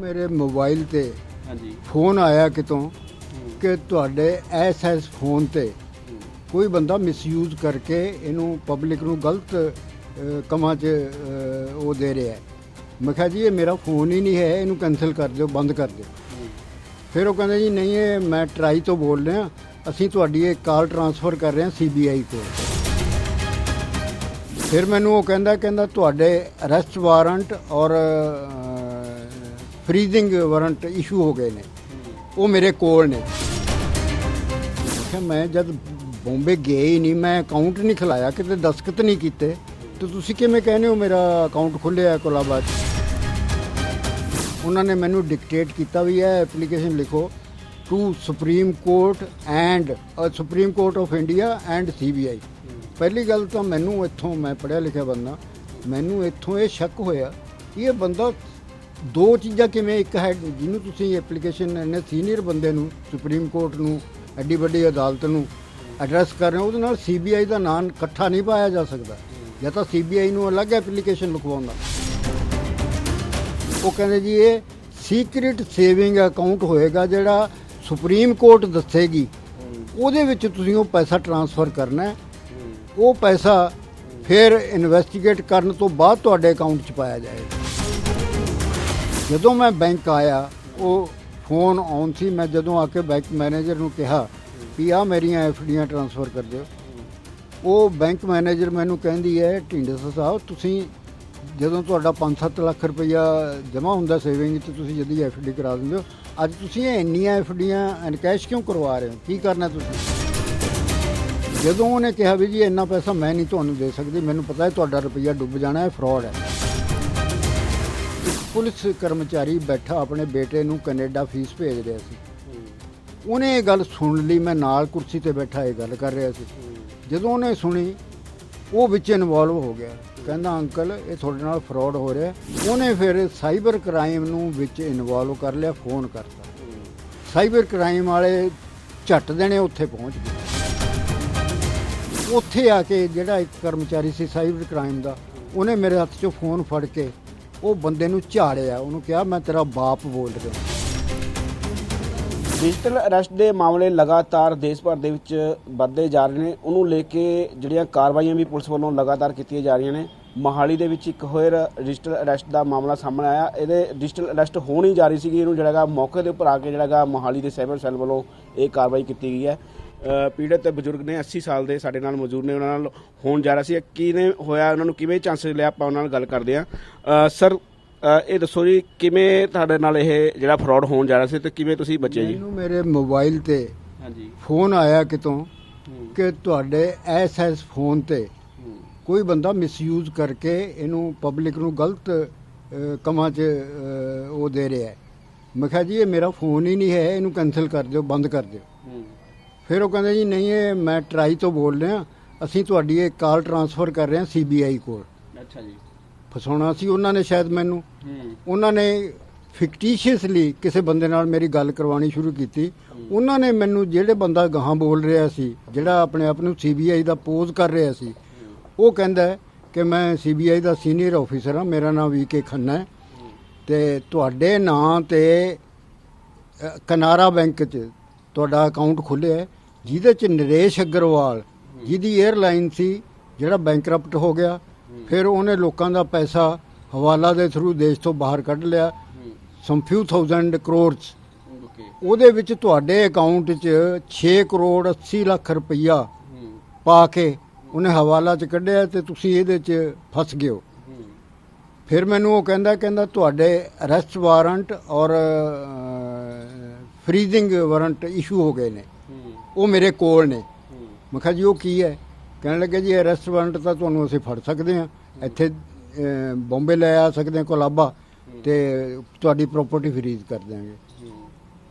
ਮੇਰੇ ਮੋਬਾਈਲ ਤੇ ਹਾਂਜੀ। ਫੋਨ ਆਇਆ ਕਿਤੋਂ ਕਿ ਤੁਹਾਡੇ ਐਸਐਸ ਫੋਨ ਤੇ ਕੋਈ ਬੰਦਾ ਮਿਸਯੂਜ਼ ਕਰਕੇ ਇਹਨੂੰ ਪਬਲਿਕ ਨੂੰ ਗਲਤ ਕੰਮਾਂ 'ਚ ਉਹ ਦੇ ਰਿਹਾ ਹੈ। ਮੈਂ ਕਿਹਾ ਜੀ ਇਹ ਮੇਰਾ ਫੋਨ ਹੀ ਨਹੀਂ ਹੈ ਇਹਨੂੰ ਕੈਨਸਲ ਕਰ ਦਿਓ ਬੰਦ ਕਰ ਦਿਓ। ਫਿਰ ਉਹ ਕਹਿੰਦੇ ਜੀ ਨਹੀਂ ਇਹ ਮੈਂ ਟਰਾਈ ਤੋਂ ਬੋਲ ਰਿਹਾ ਅਸੀਂ ਤੁਹਾਡੀ ਇਹ ਕਾਲ ਟਰਾਂਸਫਰ ਕਰ ਰਹੇ ਹਾਂ ਸੀਬੀਆਈ ਕੋਲ। ਫਿਰ ਮੈਨੂੰ ਉਹ ਕਹਿੰਦਾ ਕਹਿੰਦਾ ਤੁਹਾਡੇ ਅਰੈਸਟ ਵਾਰੰਟ ਔਰ ਫਰੀਜ਼ਿੰਗ ਵਾਰੰਟ ਇਸ਼ੂ ਹੋ ਗਏ ਨੇ। ਉਹ ਮੇਰੇ ਕੋਲ ਨੇ। ਮੈਂ ਕਿਹਾ, ਮੈਂ ਜਦ ਬੰਬੇ ਗਿਆ ਹੀ ਨਹੀਂ, ਮੈਂ ਅਕਾਊਂਟ ਨਹੀਂ ਖਲਾਇਆ, ਕਿਤੇ ਦਸਖਤ ਨਹੀਂ ਕੀਤੇ। ਤੇ ਤੁਸੀਂ ਕਿਵੇਂ ਕਹਿੰਦੇ ਹੋ ਮੇਰਾ ਅਕਾਊਂਟ ਖੁੱਲਿਆ ਕੋਲਾਬਾਦ? ਉਹਨਾਂ ਨੇ ਮੈਨੂੰ ਡਿਕਟੇਟ ਕੀਤਾ ਵੀ ਇਹ ਐਪਲੀਕੇਸ਼ਨ ਲਿਖੋ। To supreme court and supreme court of India and CBI ਪਹਿਲੀ ਗੱਲ ਤਾਂ ਮੈਨੂੰ ਇੱਥੋਂ ਮੈਂ ਪੜ੍ਹਿਆ ਲਿਖਿਆ ਬੰਦਾ, ਮੈਨੂੰ ਇੱਥੋਂ ਇਹ ਸ਼ੱਕ ਹੋਇਆ ਕਿ ਇਹ ਬੰਦਾ ਦੋ ਚੀਜ਼ਾਂ ਕਿਵੇਂ, ਇੱਕ ਹੈ ਜਿਹਨੂੰ ਤੁਸੀਂ ਐਪਲੀਕੇਸ਼ਨ ਇੰਨੇ ਸੀਨੀਅਰ ਬੰਦੇ ਨੂੰ ਸੁਪਰੀਮ ਕੋਰਟ ਨੂੰ, ਐਡੀ ਵੱਡੀ ਅਦਾਲਤ ਨੂੰ ਐਡਰੈਸ ਕਰ ਰਹੇ ਹੋ, ਉਹਦੇ ਨਾਲ ਸੀਬੀਆਈ ਦਾ ਨਾਮ ਇਕੱਠਾ ਨਹੀਂ ਪਾਇਆ ਜਾ ਸਕਦਾ। ਜਾਂ ਤਾਂ ਸੀਬੀਆਈ ਨੂੰ ਅਲੱਗ ਐਪਲੀਕੇਸ਼ਨ ਲਿਖਵਾਉਂਦਾ ਉਹ ਕਹਿੰਦੇ ਜੀ, ਇਹ ਸੀਕ੍ਰੀਟ ਸੇਵਿੰਗ ਅਕਾਊਂਟ ਹੋਏਗਾ ਜਿਹੜਾ ਸੁਪਰੀਮ ਕੋਰਟ ਦੱਸੇਗੀ। ਉਹਦੇ ਵਿੱਚ ਤੁਸੀਂ ਉਹ ਪੈਸਾ ਟ੍ਰਾਂਸਫਰ ਕਰਨਾ ਹੈ। ਉਹ ਪੈਸਾ ਫਿਰ ਇਨਵੈਸਟੀਗੇਟ ਕਰਨ ਤੋਂ ਬਾਅਦ ਤੁਹਾਡੇ ਅਕਾਊਂਟ 'ਚ ਪਾਇਆ ਜਾਏਗਾ। ਜਦੋਂ ਮੈਂ ਬੈਂਕ ਆਇਆ, ਉਹ ਫੋਨ ਆਨ ਸੀ, ਮੈਂ ਜਦੋਂ ਆ ਕੇ ਬੈਂਕ ਮੈਨੇਜਰ ਨੂੰ ਕਿਹਾ ਵੀ ਆ ਮੇਰੀਆਂ ਐਫਡੀਆਂ ਟ੍ਰਾਂਸਫਰ ਕਰ ਦਿਓ। ਉਹ ਬੈਂਕ ਮੈਨੇਜਰ ਮੈਨੂੰ ਕਹਿੰਦੀ ਹੈ, ਢਿੰਡਸਾ ਸਾਹਿਬ, ਤੁਸੀਂ ਜਦੋਂ ਤੁਹਾਡਾ 5-7 ਲੱਖ ਰੁਪਈਆ ਜਮ੍ਹਾਂ ਹੁੰਦਾ ਸੇਵਿੰਗ 'ਚ, ਤੁਸੀਂ ਜਦੀ ਐਫਡੀ ਕਰਾ ਦਿੰਦੇ ਹੋ। ਅੱਜ ਤੁਸੀਂ ਇਹ ਇੰਨੀਆਂ ਐਫਡੀਆਂ ਐਨਕੈਸ਼ ਕਿਉਂ ਕਰਵਾ ਰਹੇ ਹੋ? ਕੀ ਕਰਨਾ ਤੁਸੀਂ? ਜਦੋਂ ਉਹਨੇ ਕਿਹਾ ਵੀ ਜੀ, ਇੰਨਾ ਪੈਸਾ ਮੈਂ ਨਹੀਂ ਤੁਹਾਨੂੰ ਦੇ ਸਕਦੀ, ਮੈਨੂੰ ਪਤਾ ਹੈ ਤੁਹਾਡਾ ਰੁਪਈਆ ਡੁੱਬ ਜਾਣਾ ਹੈ ਫਰਾਡ ਹੈ। ਇੱਕ ਪੁਲਿਸ ਕਰਮਚਾਰੀ ਬੈਠਾ ਆਪਣੇ ਬੇਟੇ ਨੂੰ ਕੈਨੇਡਾ ਫੀਸ ਭੇਜ ਰਿਹਾ ਸੀ। ਉਹਨੇ ਇਹ ਗੱਲ ਸੁਣ ਲਈ, ਮੈਂ ਨਾਲ ਕੁਰਸੀ ਤੇ ਬੈਠਾ ਇਹ ਗੱਲ ਕਰ ਰਿਹਾ ਸੀ। ਜਦੋਂ ਉਹਨੇ ਸੁਣੀ, ਉਹ ਵਿੱਚ ਇਨਵੋਲਵ ਹੋ ਗਿਆ। ਕਹਿੰਦਾ, ਅੰਕਲ, ਇਹ ਤੁਹਾਡੇ ਨਾਲ ਫਰਾਡ ਹੋ ਰਿਹਾ। ਉਹਨੇ ਫਿਰ ਸਾਈਬਰ ਕ੍ਰਾਈਮ ਨੂੰ ਵਿੱਚ ਇਨਵੋਲਵ ਕਰ ਲਿਆ, ਫੋਨ ਕਰਤਾ। ਸਾਈਬਰ ਕ੍ਰਾਈਮ ਵਾਲੇ ਝੱਟ ਦੇਣੇ ਉੱਥੇ ਪਹੁੰਚ ਗਏ। ਉੱਥੇ ਆ ਕੇ ਜਿਹੜਾ ਇੱਕ ਕਰਮਚਾਰੀ ਸੀ ਸਾਈਬਰ ਕ੍ਰਾਈਮ ਦਾ, ਉਹਨੇ ਮੇਰੇ ਹੱਥ 'ਚੋਂ ਫੋਨ ਫੜ ਕੇ ਉਹ ਬੰਦੇ ਨੂੰ ਝਾੜਿਆ ਉਹਨੂੰ ਕਿਹਾ, ਮੈਂ ਤੇਰਾ ਬਾਪ ਬੋਲ ਰਿਹਾ ਡਿਜੀਟਲ ਅਰੈਸਟ ਦੇ ਮਾਮਲੇ ਲਗਾਤਾਰ ਦੇਸ਼ ਭਰ ਦੇ ਵਿੱਚ ਵੱਧਦੇ ਜਾ ਰਹੇ ਨੇ। ਉਹਨੂੰ ਲੈ ਕੇ ਜਿਹੜੀਆਂ ਕਾਰਵਾਈਆਂ ਵੀ ਪੁਲਿਸ ਵੱਲੋਂ ਲਗਾਤਾਰ ਕੀਤੀਆਂ ਜਾ ਰਹੀਆਂ ਨੇ, ਮੋਹਾਲੀ ਦੇ ਵਿੱਚ ਇੱਕ ਹੋਏ ਡਿਜੀਟਲ ਅਰੈਸਟ ਦਾ ਮਾਮਲਾ ਸਾਹਮਣੇ ਆਇਆ। ਇਹਦੇ ਡਿਜੀਟਲ ਅਰੈਸਟ ਹੋਣ ਹੀ ਜਾ ਰਹੀ ਸੀਗੀ। ਇਹਨੂੰ ਜਿਹੜਾਗਾ ਮੌਕੇ ਦੇ ਉੱਪਰ ਆ ਕੇ ਜਿਹੜਾਗਾ ਮੋਹਾਲੀ ਦੇ ਸਾਈਬਰ ਸੈੱਲ ਵੱਲੋਂ ਇਹ ਕਾਰਵਾਈ ਕੀਤੀ ਗਈ ਹੈ। ਪੀੜਤ ਬਜ਼ੁਰਗ ਨੇ 80 ਸਾਲ ਦੇ ਸਾਡੇ ਨਾਲ ਮੌਜੂਦ ਨੇ ਉਹਨਾਂ ਨਾਲ ਹੋਣ ਜਾ ਰਿਹਾ ਸੀ। ਕੀ ਨੇ ਹੋਇਆ ਉਹਨਾਂ ਨੂੰ ਕਿਵੇਂ ਚਾਂਸਸ ਲਿਆ ਆਪਾਂ ਉਹਨਾਂ ਨਾਲ ਗੱਲ ਕਰਦੇ ਹਾਂ। ਸਰ ਇਹ ਦੱਸੋ ਜੀ ਕਿਵੇਂ ਤੁਹਾਡੇ ਨਾਲ ਇਹ ਜਿਹੜਾ ਫਰਾਡ ਹੋਣ ਜਾ ਰਿਹਾ ਸੀ ਤੇ ਕਿਵੇਂ ਤੁਸੀਂ ਬਚੇ ਜੀ? ਮੈਨੂੰ ਮੇਰੇ ਮੋਬਾਈਲ ਤੇ ਹਾਂਜੀ। ਫੋਨ ਆਇਆ ਕਿਤੋਂ ਕਿ ਤੁਹਾਡੇ ਐਸਐਸ ਫੋਨ ਤੇ ਕੋਈ ਬੰਦਾ ਮਿਸਯੂਜ਼ ਕਰਕੇ ਇਹਨੂੰ ਪਬਲਿਕ ਨੂੰ ਗਲਤ ਕੰਮਾਂ 'ਚ ਉਹ ਦੇ ਰਿਹਾ ਹੈ। ਮੈਂ ਕਿਹਾ ਜੀ ਇਹ ਮੇਰਾ ਫੋਨ ਹੀ ਨਹੀਂ ਹੈ ਇਹਨੂੰ ਕੈਨਸਲ ਕਰ ਦਿਓ ਬੰਦ ਕਰ ਦਿਓ। ਫਿਰ ਉਹ ਕਹਿੰਦੇ ਜੀ ਨਹੀਂ ਇਹ ਮੈਂ ਟਰਾਈ ਤੋਂ ਬੋਲ ਰਿਹਾ। ਅਸੀਂ ਤੁਹਾਡੀ ਇਹ ਕਾਲ ਟਰਾਂਸਫਰ ਕਰ ਰਹੇ ਹਾਂ ਸੀਬੀਆਈ ਕੋਲ। ਅੱਛਾ ਜੀ। ਫਸਾਉਣਾ ਸੀ ਉਹਨਾਂ ਨੇ ਸ਼ਾਇਦ ਮੈਨੂੰ। ਉਹਨਾਂ ਨੇ ਫਿਕਟੀਸ਼ੀਅਸਲੀ ਕਿਸੇ ਬੰਦੇ ਨਾਲ ਮੇਰੀ ਗੱਲ ਕਰਵਾਉਣੀ ਸ਼ੁਰੂ ਕੀਤੀ। ਉਹਨਾਂ ਨੇ ਮੈਨੂੰ ਜਿਹੜੇ ਬੰਦਾ ਗਾਹਾਂ ਬੋਲ ਰਿਹਾ ਸੀ ਜਿਹੜਾ ਆਪਣੇ ਆਪ ਨੂੰ ਸੀਬੀਆਈ ਦਾ ਪੋਜ਼ ਕਰ ਰਿਹਾ ਸੀ ਉਹ ਕਹਿੰਦਾ ਕਿ ਮੈਂ ਸੀਬੀਆਈ ਦਾ ਸੀਨੀਅਰ ਆਫੀਸਰ ਹਾਂ ਮੇਰਾ ਨਾਮ ਵੀਕੇ ਖੰਨਾ ਹੈ। ਤੇ ਤੁਹਾਡੇ ਨਾਂ ਤੇ ਕਨਾਰਾ ਬੈਂਕ 'ਚ ਤੁਹਾਡਾ ਅਕਾਊਂਟ ਖੁੱਲਿਆ ਹੈ। ਜਿਹਦੇ 'ਚ ਨਰੇਸ਼ ਅਗਰਵਾਲ ਜਿਹਦੀ 에ਅਰਲਾਈਨ ਸੀ ਜਿਹੜਾ ਬੈਂਕਰਪਟ ਹੋ ਗਿਆ ਫਿਰ ਉਹਨੇ ਲੋਕਾਂ ਦਾ ਪੈਸਾ ਹਵਾਲਾ ਦੇ ਥਰੂ ਦੇਸ਼ ਤੋਂ ਬਾਹਰ ਕੱਢ ਲਿਆ। ਸਮ ਫਿਊ ਥਾਊਜ਼ੈਂਡ ਕਰੋੜਸ ਉਹਦੇ ਵਿੱਚ ਤੁਹਾਡੇ ਅਕਾਊਂਟ 'ਚ 6 ਕਰੋੜ 80 ਲੱਖ ਰੁਪਈਆ ਪਾ ਕੇ ਉਹਨੇ ਹਵਾਲਾ 'ਚ ਕੱਢਿਆ ਤੇ ਤੁਸੀਂ ਇਹਦੇ 'ਚ ਫਸ ਗਏ ਹੋ। ਫਿਰ ਮੈਨੂੰ ਉਹ ਕਹਿੰਦਾ ਕਹਿੰਦਾ ਤੁਹਾਡੇ ਅਰੈਸਟ ਵਾਰੰਟ ਔਰ ਫਰੀਜ਼ਿੰਗ ਵਾਰੰਟ ਇਸ਼ੂ ਹੋ ਗਏ ਨੇ। ਉਹ ਮੇਰੇ ਕੋਲ ਨੇ। ਮੈਂ ਕਿਹਾ ਜੀ ਉਹ ਕੀ ਹੈ? ਕਹਿਣ ਲੱਗੇ ਜੀ ਅਰੈਸਟ ਵਾਰੰਟ ਤਾਂ ਤੁਹਾਨੂੰ ਅਸੀਂ ਫੜ ਸਕਦੇ ਹਾਂ। ਇੱਥੇ ਬੰਬੇ ਲੈ ਆ ਸਕਦੇ ਹਾਂ ਕੋਲਾਬਾ ਤੇ ਤੁਹਾਡੀ ਪ੍ਰਾਪਰਟੀ ਫਰੀਜ਼ ਕਰ ਦਿਆਂਗੇ।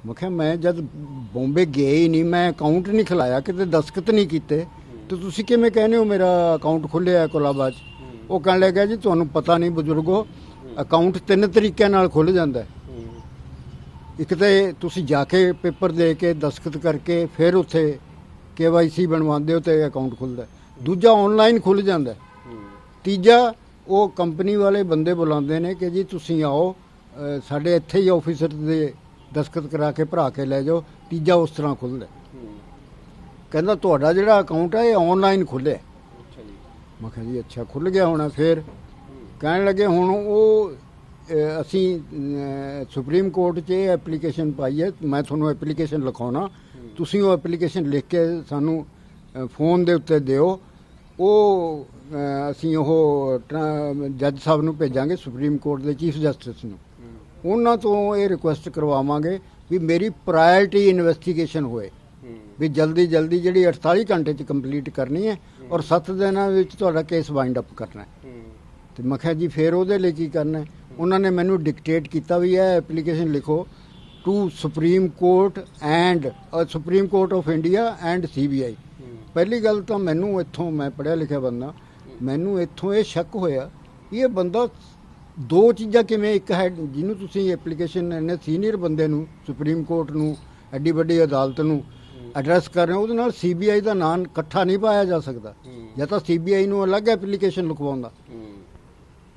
ਮੈਂ ਕਿਹਾ ਮੈਂ ਜਦ ਬੰਬੇ ਗਿਆ ਹੀ ਨਹੀਂ ਮੈਂ ਅਕਾਊਂਟ ਨਹੀਂ ਖਲਾਇਆ ਕਿਤੇ ਦਸਖਤ ਨਹੀਂ ਕੀਤੇ। ਤੇ ਤੁਸੀਂ ਕਿਵੇਂ ਕਹਿੰਦੇ ਹੋ ਮੇਰਾ ਅਕਾਊਂਟ ਖੁੱਲਿਆ ਕੋਲਾਬਾ 'ਚ? ਉਹ ਕਹਿਣ ਲੱਗਾ ਜੀ ਤੁਹਾਨੂੰ ਪਤਾ ਨਹੀਂ ਬਜ਼ੁਰਗੋ ਅਕਾਊਂਟ ਤਿੰਨ ਤਰੀਕਿਆਂ ਨਾਲ ਖੁੱਲ ਜਾਂਦਾ ਹੈ। ਇੱਕ ਤੇ ਤੁਸੀਂ ਜਾ ਕੇ ਪੇਪਰ ਦੇ ਕੇ ਦਸਖਤ ਕਰਕੇ ਫਿਰ ਉੱਥੇ ਕੇਵਾਈਸੀ ਬਣਵਾਉਂਦੇ ਹੋ ਤੇ ਅਕਾਊਂਟ ਖੁੱਲਦਾ। ਦੂਜਾ ਆਨਲਾਈਨ ਖੁੱਲ ਜਾਂਦਾ। ਤੀਜਾ ਉਹ ਕੰਪਨੀ ਵਾਲੇ ਬੰਦੇ ਬੁਲਾਉਂਦੇ ਨੇ ਕਿ ਜੀ ਤੁਸੀਂ ਆਓ ਸਾਡੇ ਇੱਥੇ ਹੀ ਆਫੀਸਰ ਦੇ ਦਸਖਤ ਕਰਾ ਕੇ ਭਰਾ ਕੇ ਲੈ ਜਾਓ। ਤੀਜਾ ਉਸ ਤਰ੍ਹਾਂ ਖੁੱਲਦਾ ਕਹਿੰਦਾ ਤੁਹਾਡਾ ਜਿਹੜਾ ਅਕਾਊਂਟ ਹੈ ਇਹ ਆਨਲਾਈਨ ਖੁੱਲਿਆ ਅੱਛਾ ਜੀ। ਮੈਂ ਕਿਹਾ ਜੀ ਅੱਛਾ ਖੁੱਲ ਗਿਆ ਹੋਣਾ ਫੇਰ। ਕਹਿਣ ਲੱਗੇ ਹੁਣ ਉਹ ਅਸੀਂ ਸੁਪਰੀਮ ਕੋਰਟ 'ਚ ਇਹ ਐਪਲੀਕੇਸ਼ਨ ਪਾਈ ਹੈ। ਮੈਂ ਤੁਹਾਨੂੰ ਐਪਲੀਕੇਸ਼ਨ ਲਿਖਾਉਣਾ। ਤੁਸੀਂ ਉਹ ਐਪਲੀਕੇਸ਼ਨ ਲਿਖ ਕੇ ਸਾਨੂੰ ਫੋਨ ਦੇ ਉੱਤੇ ਦਿਓ। ਉਹ ਅਸੀਂ ਉਹ ਟਰਾ- ਜੱਜ ਸਾਹਿਬ ਨੂੰ ਭੇਜਾਂਗੇ ਸੁਪਰੀਮ ਕੋਰਟ ਦੇ ਚੀਫ ਜਸਟਿਸ ਨੂੰ। ਉਹਨਾਂ ਤੋਂ ਇਹ ਰਿਕੁਐਸਟ ਕਰਵਾਵਾਂਗੇ ਵੀ ਮੇਰੀ ਪ੍ਰਾਇੋਰਟੀ ਇਨਵੈਸਟੀਗੇਸ਼ਨ ਹੋਏ। ਵੀ ਜਲਦੀ ਜਲਦੀ ਜਿਹੜੀ 48 ਘੰਟੇ ਚ ਕੰਪਲੀਟ ਕਰਨੀ ਹੈ ਔਰ 7 ਦਿਨਾਂ ਵਿੱਚ ਤੁਹਾਡਾ ਕੇਸ ਵਾਈਂਡ ਅਪ ਕਰਨਾ ਹੈ। ਤੇ ਮੈਂ ਕਿਹਾ ਜੀ, ਫੇਰ ਉਹਦੇ ਲਈ ਕੀ ਕਰਨਾ ਹੈ? ਉਹਨਾਂ ਨੇ ਮੈਨੂੰ ਡਿਕਟੇਟ ਕੀਤਾ ਵੀ ਇਹ ਐਪਲੀਕੇਸ਼ਨ ਲਿਖੋ to supreme court and supreme court of India and CBI ਪਹਿਲੀ ਗੱਲ ਤਾਂ ਮੈਨੂੰ ਇੱਥੋਂ, ਮੈਂ ਪੜਿਆ ਲਿਖਿਆ ਬੰਦਾ, ਮੈਨੂੰ ਇੱਥੋਂ ਇਹ ਸ਼ੱਕ ਹੋਇਆ ਵੀ ਇਹ ਬੰਦਾ ਦੋ ਚੀਜ਼ਾਂ ਕਿਵੇਂ ਇੱਕ ਹੈ, ਜਿਹਨੂੰ ਤੁਸੀਂ ਐਪਲੀਕੇਸ਼ਨ ਇਹਨੇ ਸੀਨੀਅਰ ਬੰਦੇ ਨੂੰ ਸੁਪਰੀਮ ਕੋਰਟ ਨੂੰ, ਐਡੀ ਵੱਡੀ ਅਦਾਲਤ ਨੂੰ ਐਡਰੈਸ ਕਰ ਰਹੇ ਹੋ, ਉਹਦੇ ਨਾਲ ਸੀਬੀਆਈ ਦਾ ਨਾਮ ਇਕੱਠਾ ਨਹੀਂ ਪਾਇਆ ਜਾ ਸਕਦਾ। ਜਾਂ ਤਾਂ ਸੀਬੀਆਈ ਨੂੰ ਅਲੱਗ ਐਪਲੀਕੇਸ਼ਨ ਲਿਖਵਾਉਂਦਾ।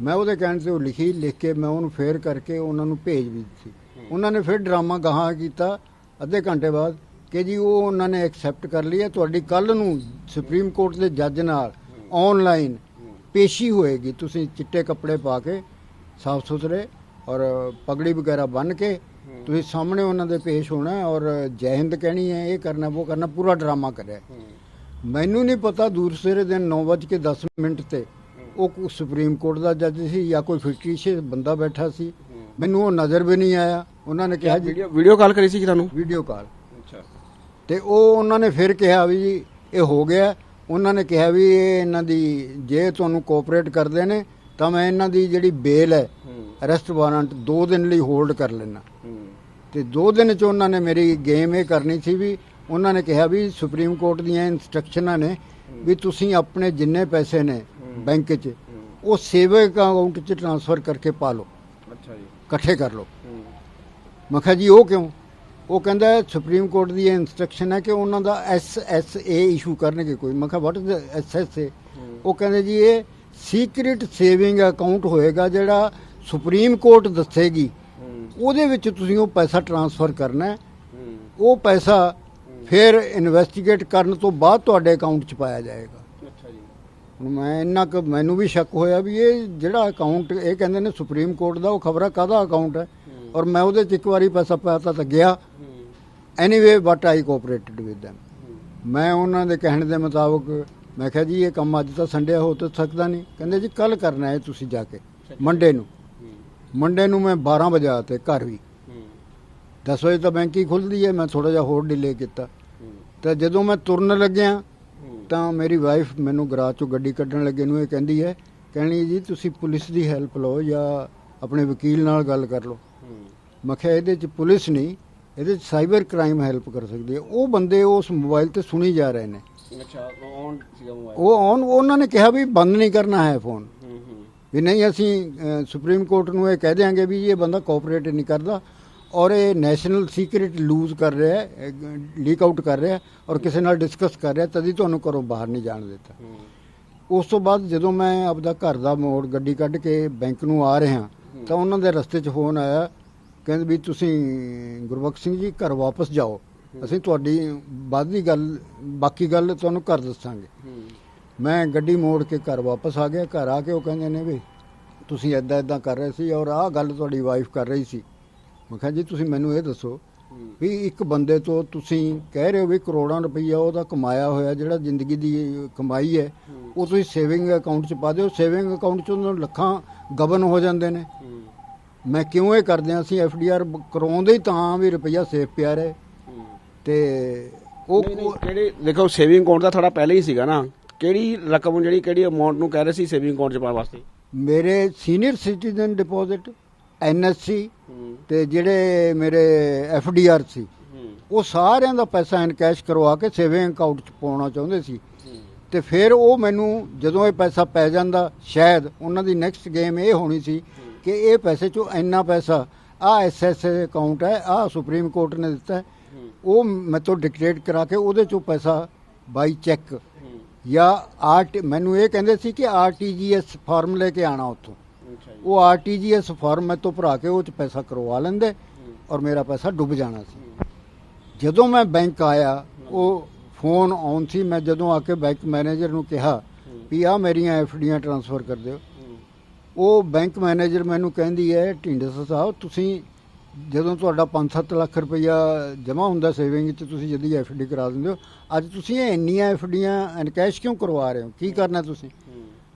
ਮੈਂ ਉਹਦੇ ਕਹਿਣ ਤੇ ਉਹ ਲਿਖੀ ਲਿਖ ਕੇ ਮੈਂ ਉਹਨੂੰ ਫੇਰ ਕਰਕੇ ਉਹਨਾਂ ਨੂੰ ਭੇਜ ਵੀ ਦਿੱਤੀ। ਉਹਨਾਂ ਨੇ ਫਿਰ ਡਰਾਮਾ ਗਾਹਾਂ ਕੀਤਾ ਅੱਧੇ ਘੰਟੇ ਬਾਅਦ ਕਿ ਜੀ ਉਹ ਉਹਨਾਂ ਨੇ ਐਕਸੈਪਟ ਕਰ ਲਈ ਹੈ ਤੁਹਾਡੀ ਕੱਲ ਨੂੰ ਸੁਪਰੀਮ ਕੋਰਟ ਦੇ ਜੱਜ ਨਾਲ ਆਨਲਾਈਨ ਪੇਸ਼ੀ ਹੋਏਗੀ। ਤੁਸੀਂ ਚਿੱਟੇ ਕੱਪੜੇ ਪਾ ਕੇ ਸਾਫ਼ ਸੁਥਰੇ ਔਰ ਪਗੜੀ ਵਗੈਰਾ ਬੰਨ ਕੇ ਤੁਸੀਂ ਸਾਹਮਣੇ ਉਹਨਾਂ ਦੇ ਪੇਸ਼ ਹੋਣਾ ਔਰ ਜੈ ਹਿੰਦ ਕਹਿਣੀ ਹੈ ਇਹ ਕਰਨਾ ਉਹ ਕਰਨਾ ਪੂਰਾ ਡਰਾਮਾ ਕਰਿਆ ਮੈਨੂੰ ਨਹੀਂ ਪਤਾ ਦੂਸਰੇ ਦਿਨ 9:10 ਮਿੰਟ ਤੇ ਉਹ ਸੁਪਰੀਮ ਕੋਰਟ ਦਾ ਜੱਜ ਸੀ ਜਾਂ ਕੋਈ ਫਿਕਟੀਸ਼ੀਅਸ ਬੰਦਾ ਬੈਠਾ ਸੀ। ਮੈਨੂੰ ਉਹ ਨਜ਼ਰ ਵੀ ਨਹੀਂ ਆਇਆ। ਉਹਨਾਂ ਨੇ ਕਿਹਾ ਜੀ ਵੀਡੀਓ ਵੀਡੀਓ ਕਾਲ ਕਰੀ ਸੀ ਕਿ ਤੁਹਾਨੂੰ? Video call. ਅੱਛਾ। ਤੇ ਉਹ ਉਹਨਾਂ ਨੇ ਫਿਰ ਕਿਹਾ ਵੀ ਜੀ ਇਹ ਹੋ ਗਿਆ। ਉਹਨਾਂ ਨੇ ਕਿਹਾ ਵੀ ਇਹ ਇਹਨਾਂ ਦੀ ਜੇ ਤੁਹਾਨੂੰ ਕੋਆਪਰੇਟ ਕਰਦੇ ਨੇ ਤਾਂ ਮੈਂ ਇਹਨਾਂ ਦੀ ਜਿਹੜੀ ਬੇਲ ਹੈ ਅਰੈਸਟ ਵਾਰੰਟ 2 ਦਿਨ ਲਈ ਹੋਲਡ ਕਰ ਲੈਣਾ ਤੇ 2 ਦਿਨ ਚ ਉਹਨਾਂ ਨੇ ਮੇਰੀ ਗੇਮ ਇਹ ਕਰਨੀ ਸੀ ਵੀ ਉਹਨਾਂ ਨੇ ਕਿਹਾ ਵੀ ਸੁਪਰੀਮ ਕੋਰਟ ਦੀਆਂ ਇਨਸਟਰਕਸ਼ਨਾਂ ਨੇ ਵੀ ਤੁਸੀਂ ਆਪਣੇ ਜਿੰਨੇ ਪੈਸੇ ਨੇ ਬੈਂਕ 'ਚ ਉਹ ਸੇਵਕ ਅਕਾਊਂਟ 'ਚ ਟ੍ਰਾਂਸਫਰ ਕਰਕੇ ਪਾ ਲਓ। ਅੱਛਾ ਜੀ। ਇਕੱਠੇ ਕਰ ਲਓ। ਮੈਂ ਕਿਹਾ ਜੀ ਉਹ ਕਿਉਂ? ਉਹ ਕਹਿੰਦਾ ਸੁਪਰੀਮ ਕੋਰਟ ਦੀ ਇਹ ਇਨਸਟਰਕਸ਼ਨ ਹੈ ਕਿ ਉਹਨਾਂ ਦਾ ਐਸ ਐਸ ਏ ਇਸ਼ੂ ਕਰਨਗੇ ਕੋਈ। ਮੈਂ ਕਿਹਾ what is S S A ਉਹ ਕਹਿੰਦੇ ਜੀ ਇਹ ਸੀਕ੍ਰੀਟ ਸੇਵਿੰਗ ਅਕਾਊਂਟ ਹੋਏਗਾ ਜਿਹੜਾ ਸੁਪਰੀਮ ਕੋਰਟ ਦੱਸੇਗੀ। ਉਹਦੇ ਵਿੱਚ ਤੁਸੀਂ ਉਹ ਪੈਸਾ ਟ੍ਰਾਂਸਫਰ ਕਰਨਾ ਹੈ। ਉਹ ਪੈਸਾ ਫਿਰ ਇਨਵੈਸਟੀਗੇਟ ਕਰਨ ਤੋਂ ਬਾਅਦ ਤੁਹਾਡੇ ਅਕਾਊਂਟ 'ਚ ਪਾਇਆ ਜਾਏਗਾ। ਹੁਣ ਮੈਂ ਇੰਨਾ ਕੁ ਮੈਨੂੰ ਵੀ ਸ਼ੱਕ ਹੋਇਆ ਵੀ ਇਹ ਜਿਹੜਾ ਅਕਾਊਂਟ ਇਹ ਕਹਿੰਦੇ ਨੇ ਸੁਪਰੀਮ ਕੋਰਟ ਦਾ ਉਹ ਖਬਰ ਕਾਹਦਾ ਅਕਾਊਂਟ ਹੈ? ਔਰ ਮੈਂ ਉਹਦੇ 'ਚ ਇੱਕ ਵਾਰੀ ਪੈਸਾ ਪਾਤਾ ਤਾਂ ਗਿਆ। Anyway but I cooperated with them ਮੈਂ ਉਹਨਾਂ ਦੇ ਕਹਿਣ ਦੇ ਮੁਤਾਬਕ ਮੈਂ ਕਿਹਾ ਜੀ ਇਹ ਕੰਮ ਅੱਜ ਤਾਂ ਸੰਡੇ ਹੋ ਤਾਂ ਸਕਦਾ ਨਹੀਂ। ਕਹਿੰਦੇ ਜੀ ਕੱਲ ਕਰਨਾ ਹੈ ਤੁਸੀਂ ਜਾ ਕੇ ਮੰਡੇ ਨੂੰ। ਮੰਡੇ ਨੂੰ ਮੈਂ 12 ਵਜੇ ਆ ਤੇ ਘਰ ਵੀ। 10 ਵਜੇ ਤਾਂ ਬੈਂਕ ਹੀ ਖੁੱਲਦੀ ਹੈ ਮੈਂ ਥੋੜਾ ਜਿਹਾ ਹੋਰ ਡਿਲੇ ਕੀਤਾ। ਤਾਂ ਜਦੋਂ ਮੈਂ ਤੁਰਨ ਲੱਗਿਆ ਤਾਂ ਮੇਰੀ ਵਾਈਫ ਮੈਨੂੰ ਗਰਾਜ ਚੋਂ ਗੱਡੀ ਕੱਢਣ ਲੱਗੇ ਨੂੰ ਇਹ ਕਹਿੰਦੀ ਹੈ ਕਹਿਣੀ ਜੀ ਤੁਸੀਂ ਪੁਲਿਸ ਦੀ ਹੈਲਪ ਲਓ ਜਾਂ ਆਪਣੇ ਵਕੀਲ ਨਾਲ ਗੱਲ ਕਰ ਲਓ। ਮੈਂ ਕਿਹਾ ਇਹਦੇ 'ਚ ਪੁਲਿਸ ਨਹੀਂ ਇਹਦੇ 'ਚ ਸਾਈਬਰ ਕ੍ਰਾਈਮ ਹੈਲਪ ਕਰ ਸਕਦੀ ਹੈ। ਉਹ ਬੰਦੇ ਉਸ ਮੋਬਾਈਲ ਤੇ ਸੁਣੀ ਜਾ ਰਹੇ ਨੇ। ਅੱਛਾ ਔਨ ਸੀਗਾ ਮੋਬਾਈਲ ਉਹ ਔਨ ਉਹਨਾਂ ਨੇ ਕਿਹਾ ਵੀ ਬੰਦ ਨਹੀਂ ਕਰਨਾ ਹੈ ਫੋਨ ਵੀ ਨਹੀਂ ਅਸੀਂ ਸੁਪਰੀਮ ਕੋਰਟ ਨੂੰ ਇਹ ਕਹਿ ਦਿਆਂਗੇ ਵੀ ਇਹ ਬੰਦਾ ਕੋਆਪਰੇਟ ਨਹੀਂ ਕਰਦਾ। ਔਰ ਇਹ ਨੈਸ਼ਨਲ ਸੀਕ੍ਰੀਟ ਲੂਜ਼ ਕਰ ਰਿਹਾ ਹੈ ਲੀਕ ਆਊਟ ਕਰ ਰਿਹਾ ਔਰ ਕਿਸੇ ਨਾਲ ਡਿਸਕਸ ਕਰ ਰਿਹਾ ਤਦੀ ਤੁਹਾਨੂੰ ਘਰੋਂ ਬਾਹਰ ਨਹੀਂ ਜਾਣ ਦਿੱਤਾ। ਉਸ ਤੋਂ ਬਾਅਦ ਜਦੋਂ ਮੈਂ ਆਪਦਾ ਘਰ ਦਾ ਮੋੜ ਗੱਡੀ ਕੱਢ ਕੇ ਬੈਂਕ ਨੂੰ ਆ ਰਿਹਾ, ਤਾਂ ਉਹਨਾਂ ਦੇ ਰਸਤੇ 'ਚ ਫੋਨ ਆਇਆ, ਕਹਿੰਦੇ ਵੀ ਤੁਸੀਂ ਗੁਰਬਖਸ਼ ਸਿੰਘ ਜੀ ਘਰ ਵਾਪਸ ਜਾਓ, ਅਸੀਂ ਤੁਹਾਡੀ ਬਾਅਦ ਦੀ ਗੱਲ, ਬਾਕੀ ਗੱਲ ਤੁਹਾਨੂੰ ਘਰ ਦੱਸਾਂਗੇ। ਮੈਂ ਗੱਡੀ ਮੋੜ ਕੇ ਘਰ ਵਾਪਸ ਆ ਗਿਆ, ਘਰ ਆ ਕੇ ਉਹ ਕਹਿੰਦੇ ਨੇ ਵੀ ਤੁਸੀਂ ਐਦਾਂ ਐਦਾਂ ਕਰ ਰਹੇ ਸੀ ਔਰ ਆਹ ਗੱਲ ਤੁਹਾਡੀ ਵਾਈਫ ਕਰ ਰਹੀ ਸੀ। ਮੈਂ ਕਿਹਾ ਜੀ ਤੁਸੀਂ ਮੈਨੂੰ ਇਹ ਦੱਸੋ ਵੀ ਇੱਕ ਬੰਦੇ ਤੋਂ ਤੁਸੀਂ ਕਹਿ ਰਹੇ ਹੋ ਵੀ ਕਰੋੜਾਂ ਰੁਪਈਆ ਉਹਦਾ ਕਮਾਇਆ ਹੋਇਆ ਜਿਹੜਾ ਜ਼ਿੰਦਗੀ ਦੀ ਕਮਾਈ ਹੈ ਉਹ ਤੁਸੀਂ ਸੇਵਿੰਗ ਅਕਾਊਂਟ 'ਚ ਪਾ ਦਿਓ। ਸੇਵਿੰਗ ਅਕਾਊਂਟ 'ਚ ਉਹਨਾਂ ਲੱਖਾਂ ਗਬਨ ਹੋ ਜਾਂਦੇ ਨੇ। ਮੈਂ ਕਿਉਂ ਇਹ ਕਰਦੇ ਹਾਂ? ਅਸੀਂ ਐਫ ਡੀ ਆਰ ਕਰਾਉਂਦੇ ਹੀ ਤਾਂ ਵੀ ਰੁਪਈਆ ਸੇਫ ਪਿਆ ਰਹੇ। ਤੇ ਉਹ ਕਿਹੜੀ ਦੇਖੋ ਸੇਵਿੰਗ ਅਕਾਊਂਟ ਦਾ ਥੋੜਾ ਪਹਿਲੇ ਹੀ ਸੀਗਾ ਨਾ। ਕਿਹੜੀ ਰਕਮ ਜਿਹੜੀ ਕਿਹੜੀ ਅਮਾਉਂਟ ਨੂੰ ਕਹਿ ਰਹੇ ਸੀ ਸੇਵਿੰਗ ਅਕਾਊਂਟ ਚ ਪਾਉਣ ਵਾਸਤੇ? ਮੇਰੇ ਸੀਨੀਅਰ ਸਿਟੀਜ਼ਨ ਡਿਪੋਜ਼ਿਟ ਐਨਐਸਸੀ ਤੇ ਜਿਹੜੇ ਮੇਰੇ ਐਫ ਡੀ ਆਰ ਸੀ ਉਹ ਸਾਰਿਆਂ ਦਾ ਪੈਸਾ ਇਨ ਕੈਸ਼ ਕਰਵਾ ਕੇ ਸੇਵਿੰਗ ਅਕਾਊਂਟ 'ਚ ਪਾਉਣਾ ਚਾਹੁੰਦੇ ਸੀ। ਤੇ ਫਿਰ ਉਹ ਮੈਨੂੰ ਜਦੋਂ ਇਹ ਪੈਸਾ ਪੈ ਜਾਂਦਾ ਸ਼ਾਇਦ ਉਹਨਾਂ ਦੀ ਨੈਕਸਟ ਗੇਮ ਇਹ ਹੋਣੀ ਸੀ ਕਿ ਇਹ ਪੈਸੇ 'ਚੋਂ ਇੰਨਾ ਪੈਸਾ ਆ ਐਸਐਸ ਅਕਾਊਂਟ ਹੈ ਆ ਸੁਪਰੀਮ ਕੋਰਟ ਨੇ ਦਿੱਤਾ ਹੈ ਉਹ ਮੈਂ ਤੋਂ ਡਿਕਟੇਟ ਕਰਾ ਕੇ ਉਹਦੇ 'ਚੋਂ ਪੈਸਾ ਬਾਈ ਚੈੱਕ ਜਾਂ ਆਰ ਮੈਨੂੰ ਇਹ ਕਹਿੰਦੇ ਸੀ ਕਿ ਆਰਟੀਜੀਐਸ ਫਾਰਮ ਲੈ ਕੇ ਆਣਾ ਉੱਥੋਂ। ਉਹ ਆਰਟੀਜੀਐਸ ਫਾਰਮ ਮੈਂ ਤੋਂ ਭਰਾ ਕੇ ਉਹ ਚ ਪੈਸਾ ਕਰਵਾ ਲੈਂਦੇ ਔਰ ਮੇਰਾ ਪੈਸਾ ਡੁੱਬ ਜਾਣਾ ਸੀ। ਜਦੋਂ ਮੈਂ ਬੈਂਕ ਆਇਆ, ਉਹ ਫੋਨ ਆਨ ਸੀ, ਮੈਂ ਜਦੋਂ ਆ ਕੇ ਬੈਂਕ ਮੈਨੇਜਰ ਨੂੰ ਕਿਹਾ ਵੀ ਆ ਮੇਰੀਆਂ ਐਫਡੀਆਂ ਟ੍ਰਾਂਸਫਰ ਕਰ ਦਿਓ। ਉਹ ਬੈਂਕ ਮੈਨੇਜਰ ਮੈਨੂੰ ਕਹਿੰਦੀ ਹੈ, ਢਿੰਡਸ ਸਾਹਿਬ, ਤੁਸੀਂ ਜਦੋਂ ਤੁਹਾਡਾ 5-7 ਲੱਖ ਰੁਪਈਆ ਜਮ੍ਹਾਂ ਹੁੰਦਾ ਸੇਵਿੰਗ 'ਚ, ਤੁਸੀਂ ਜਦੀ ਐਫਡੀ ਕਰਾ ਦਿੰਦੇ ਹੋ। ਅੱਜ ਤੁਸੀਂ ਇਹ ਇੰਨੀਆਂ ਐਫਡੀਆਂ ਐਨਕੈਸ਼ ਕਿਉਂ ਕਰਵਾ ਰਹੇ ਹੋ? ਕੀ ਕਰਨਾ ਤੁਸੀਂ?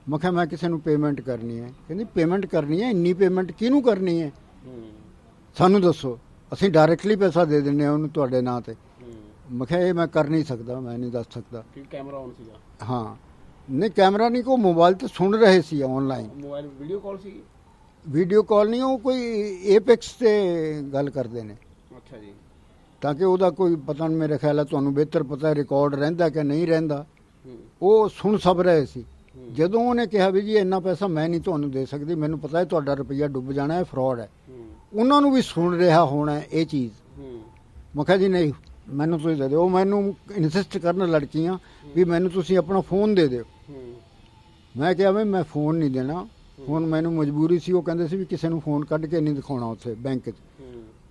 ਮੈਂ ਕਿਹਾ ਮੈਂ ਕਿਸੇ ਨੂੰ ਪੇਮੈਂਟ ਕਰਨੀ ਹੈ। ਕਹਿੰਦੀ ਪੇਮੈਂਟ ਕਰਨੀ ਹੈ ਇੰਨੀ ਪੇਮੈਂਟ ਕਿਹਨੂੰ ਕਰਨੀ ਹੈ? ਸਾਨੂੰ ਦੱਸੋ। ਅਸੀਂ ਡਾਇਰੈਕਟਲੀ ਪੈਸਾ ਦੇ ਦਿੰਨੇ ਆ ਉਹਨੂੰ ਤੁਹਾਡੇ ਨਾਂ ਤੇ। ਮੈਂ ਕਿਹਾ ਇਹ ਮੈਂ ਕਰ ਨਹੀਂ ਸਕਦਾ ਮੈਂ ਨਹੀਂ ਦੱਸ ਸਕਦਾ। ਕਿ ਕੈਮਰਾ ਆਨ ਸੀਗਾ। ਹਾਂ। ਨਹੀਂ ਕੈਮਰਾ ਨਹੀਂ ਕੋ ਮੋਬਾਈਲ ਤੇ ਸੁਣ ਰਹੇ ਸੀ ਆਨਲਾਈਨ ਮੋਬਾਈਲ ਵੀਡੀਓ ਕਾਲ ਸੀ ਵੀਡੀਓ ਕਾਲ ਨਹੀਂ ਉਹ ਕੋਈ ਏਪੈਕਸ ਤੇ ਗੱਲ ਕਰਦੇ ਨੇ। ਅੱਛਾ ਜੀ। ਤਾਂ ਕਿ ਉਹਦਾ ਕੋਈ ਪਤਾ ਨਹੀਂ ਮੇਰੇ ਖਿਆਲ ਹੈ ਤੁਹਾਨੂੰ ਬਿਹਤਰ ਪਤਾ ਰਿਕਾਰਡ ਰਹਿੰਦਾ ਕਿ ਨਹੀਂ ਰਹਿੰਦਾ। ਉਹ ਸੁਣ ਸਭ ਰਹੇ ਸੀ। ਜਦੋਂ ਉਹਨੇ ਕਿਹਾ ਵੀ ਜੀ ਇੰਨਾ ਪੈਸਾ ਮੈਂ ਨਹੀਂ ਤੁਹਾਨੂੰ ਦੇ ਸਕਦੀ ਮੈਨੂੰ ਪਤਾ ਹੈ ਤੁਹਾਡਾ ਰੁਪਈਆ ਡੁੱਬ ਜਾਣਾ ਹੈ ਫਰਾਡ ਹੈ। ਉਹਨਾਂ ਨੂੰ ਵੀ ਸੁਣ ਰਿਹਾ ਹੋਣਾ ਇਹ ਚੀਜ਼। ਮੈਂ ਕਿਹਾ ਜੀ ਨਹੀਂ ਮੈਨੂੰ ਤੁਸੀਂ ਦੇ ਦਿਓ। ਉਹ ਮੈਨੂੰ ਇਨਸਿਸਟ ਕਰਨ ਲੜਕੀਆਂ ਵੀ ਮੈਨੂੰ ਤੁਸੀਂ ਆਪਣਾ ਫੋਨ ਦੇ ਦਿਓ। ਮੈਂ ਕਿਹਾ ਵੀ ਮੈਂ ਫੋਨ ਨਹੀਂ ਦੇਣਾ। ਹੁਣ ਮੈਨੂੰ ਮਜਬੂਰੀ ਸੀ ਉਹ ਕਹਿੰਦੇ ਸੀ ਵੀ ਕਿਸੇ ਨੂੰ ਫੋਨ ਕੱਢ ਕੇ ਨਹੀਂ ਦਿਖਾਉਣਾ ਉੱਥੇ ਬੈਂਕ 'ਚ।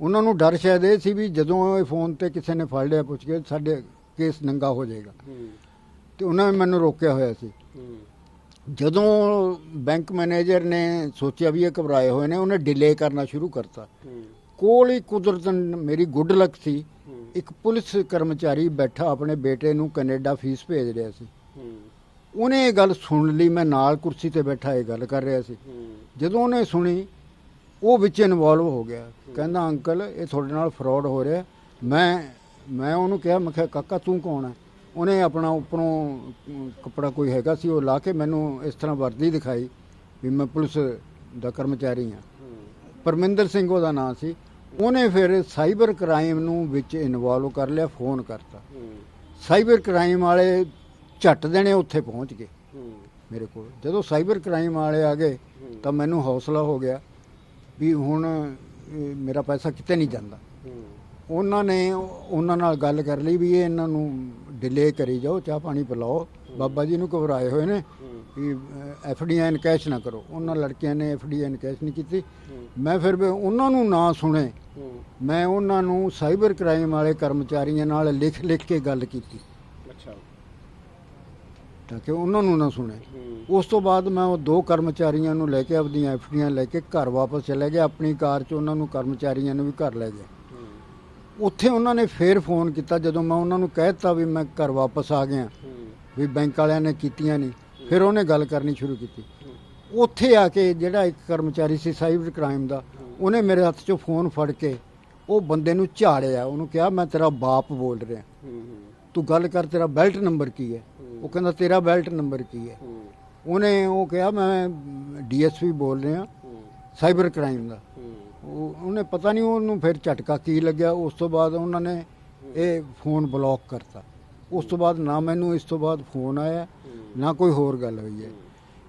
ਉਹਨਾਂ ਨੂੰ ਡਰ ਸ਼ਾਇਦ ਇਹ ਸੀ ਵੀ ਜਦੋਂ ਇਹ ਫੋਨ ਤੇ ਕਿਸੇ ਨੇ ਫੜ ਲਿਆ ਪੁੱਛ ਕੇ ਸਾਡੇ ਕੇਸ ਨੰਗਾ ਹੋ ਜਾਏਗਾ। ਤੇ ਉਹਨਾਂ ਨੇ ਮੈਨੂੰ ਰੋਕਿਆ ਹੋਇਆ ਸੀ। ਜਦੋਂ ਬੈਂਕ ਮੈਨੇਜਰ ਨੇ ਸੋਚਿਆ ਵੀ ਇਹ ਘਬਰਾਏ ਹੋਏ ਨੇ ਉਹਨੇ ਡਿਲੇ ਕਰਨਾ ਸ਼ੁਰੂ ਕਰਤਾ। ਕੋਲ ਹੀ ਕੁਦਰਤਨ ਮੇਰੀ ਗੁੱਡ ਲੱਕ ਸੀ। ਇੱਕ ਪੁਲਿਸ ਕਰਮਚਾਰੀ ਬੈਠਾ ਆਪਣੇ ਬੇਟੇ ਨੂੰ ਕੈਨੇਡਾ ਫੀਸ ਭੇਜ ਰਿਹਾ ਸੀ। ਉਹਨੇ ਇਹ ਗੱਲ ਸੁਣ ਲਈ ਮੈਂ ਨਾਲ ਕੁਰਸੀ ਤੇ ਬੈਠਾ ਇਹ ਗੱਲ ਕਰ ਰਿਹਾ ਸੀ। ਜਦੋਂ ਉਹਨੇ ਸੁਣੀ ਉਹ ਵਿੱਚ ਇਨਵੋਲਵ ਹੋ ਗਿਆ। ਕਹਿੰਦਾ ਅੰਕਲ ਇਹ ਤੁਹਾਡੇ ਨਾਲ ਫਰਾਡ ਹੋ ਰਿਹਾ। ਮੈਂ ਮੈਂ ਉਹਨੂੰ ਕਿਹਾ ਮੈਂ ਕਿਹਾ ਕਾਕਾ ਤੂੰ ਕੌਣ ਹੈ? ਉਹਨੇ ਆਪਣਾ ਉੱਪਰੋਂ ਕੱਪੜਾ ਕੋਈ ਹੈਗਾ ਸੀ, ਉਹ ਲਾ ਕੇ ਮੈਨੂੰ ਇਸ ਤਰ੍ਹਾਂ ਵਰਦੀ ਦਿਖਾਈ ਵੀ ਮੈਂ ਪੁਲਿਸ ਦਾ ਕਰਮਚਾਰੀ ਹਾਂ। ਪਰਮਿੰਦਰ ਸਿੰਘ ਉਹਦਾ ਨਾਂ ਸੀ। ਉਹਨੇ ਫਿਰ ਸਾਈਬਰ ਕ੍ਰਾਈਮ ਨੂੰ ਵਿੱਚ ਇਨਵੋਲਵ ਕਰ ਲਿਆ, ਫੋਨ ਕਰਤਾ। ਸਾਈਬਰ ਕ੍ਰਾਈਮ ਵਾਲੇ ਝੱਟ ਦੇਣੇ ਉੱਥੇ ਪਹੁੰਚ ਗਏ। ਮੇਰੇ ਕੋਲ। ਜਦੋਂ ਸਾਈਬਰ ਕ੍ਰਾਈਮ ਵਾਲੇ ਆ ਗਏ, ਤਾਂ ਮੈਨੂੰ ਹੌਸਲਾ ਹੋ ਗਿਆ ਵੀ ਹੁਣ ਮੇਰਾ ਪੈਸਾ ਕਿਤੇ ਨਹੀਂ ਜਾਂਦਾ। ਉਹਨਾਂ ਨੇ, ਉਹਨਾਂ ਨਾਲ ਗੱਲ ਕਰ ਲਈ ਵੀ ਇਹ ਇਹਨਾਂ ਨੂੰ ਡਿਲੇ ਕਰੀ ਜਾਓ ਚਾਹ ਪਾਣੀ ਪਿਲਾਓ। ਬਾਬਾ ਜੀ ਨੂੰ ਘਬਰਾਏ ਹੋਏ ਨੇ ਵੀ ਐਫ ਡੀ ਐਨ ਕੈਸ਼ ਨਾ ਕਰੋ। ਉਹਨਾਂ ਲੜਕਿਆਂ ਨੇ ਐਫ ਡੀ ਐਨ ਕੈਸ਼ ਨਹੀਂ ਕੀਤੀ। ਮੈਂ ਫਿਰ ਵੀ ਉਹਨਾਂ ਨੂੰ ਨਾ ਸੁਣੇ। ਮੈਂ ਉਹਨਾਂ ਨੂੰ ਸਾਈਬਰ ਕ੍ਰਾਈਮ ਵਾਲੇ ਕਰਮਚਾਰੀਆਂ ਨਾਲ ਲਿਖ ਲਿਖ ਕੇ ਗੱਲ ਕੀਤੀ। ਅੱਛਾ। ਤਾਂ ਕਿ ਉਹਨਾਂ ਨੂੰ ਨਾ ਸੁਣੇ। ਉਸ ਤੋਂ ਬਾਅਦ ਮੈਂ ਉਹ ਦੋ ਕਰਮਚਾਰੀਆਂ ਨੂੰ ਲੈ ਕੇ ਆਪਣੀਆਂ ਐਫਡੀਆਂ ਲੈ ਕੇ ਘਰ ਵਾਪਸ ਚਲੇ ਗਿਆ। ਆਪਣੀ ਕਾਰ 'ਚ ਉਹਨਾਂ ਨੂੰ ਕਰਮਚਾਰੀਆਂ ਨੂੰ ਵੀ ਘਰ ਲੈ ਗਿਆ। ਉੱਥੇ ਉਹਨਾਂ ਨੇ ਫੇਰ ਫੋਨ ਕੀਤਾ ਜਦੋਂ ਮੈਂ ਉਹਨਾਂ ਨੂੰ ਕਹਿ ਦਿੱਤਾ ਵੀ ਮੈਂ ਘਰ ਵਾਪਸ ਆ ਗਿਆ। ਵੀ ਬੈਂਕ ਵਾਲਿਆਂ ਨੇ ਕੀਤੀਆਂ ਨਹੀਂ। ਫਿਰ ਉਹਨੇ ਗੱਲ ਕਰਨੀ ਸ਼ੁਰੂ ਕੀਤੀ। ਉੱਥੇ ਆ ਕੇ ਜਿਹੜਾ ਇੱਕ ਕਰਮਚਾਰੀ ਸੀ ਸਾਈਬਰ ਕ੍ਰਾਈਮ ਦਾ, ਉਹਨੇ ਮੇਰੇ ਹੱਥ 'ਚੋਂ ਫੋਨ ਫੜ ਕੇ ਉਹ ਬੰਦੇ ਨੂੰ ਝਾੜਿਆ। ਉਹਨੂੰ ਕਿਹਾ, ਮੈਂ ਤੇਰਾ ਬਾਪ ਬੋਲ ਰਿਹਾ। ਤੂੰ ਗੱਲ ਕਰ, ਤੇਰਾ ਬੈਲਟ ਨੰਬਰ ਕੀ ਹੈ? ਉਹ ਕਹਿੰਦਾ, ਤੇਰਾ ਬੈਲਟ ਨੰਬਰ ਕੀ ਹੈ? ਉਹਨੇ ਉਹ ਕਿਹਾ, ਮੈਂ ਡੀਐਸਪੀ ਬੋਲ ਰਿਹਾ ਸਾਈਬਰ ਕ੍ਰਾਈਮ ਦਾ। ਉਹ ਉਹਨੇ ਪਤਾ ਨਹੀਂ ਉਹਨੂੰ ਫਿਰ ਝਟਕਾ ਕੀ ਲੱਗਿਆ। ਉਸ ਤੋਂ ਬਾਅਦ ਉਹਨਾਂ ਨੇ ਇਹ ਫੋਨ ਬਲੌਕ ਕਰਤਾ। ਉਸ ਤੋਂ ਬਾਅਦ ਨਾ ਮੈਨੂੰ ਇਸ ਤੋਂ ਬਾਅਦ ਫੋਨ ਆਇਆ, ਨਾ ਕੋਈ ਹੋਰ ਗੱਲ ਹੋਈ ਹੈ।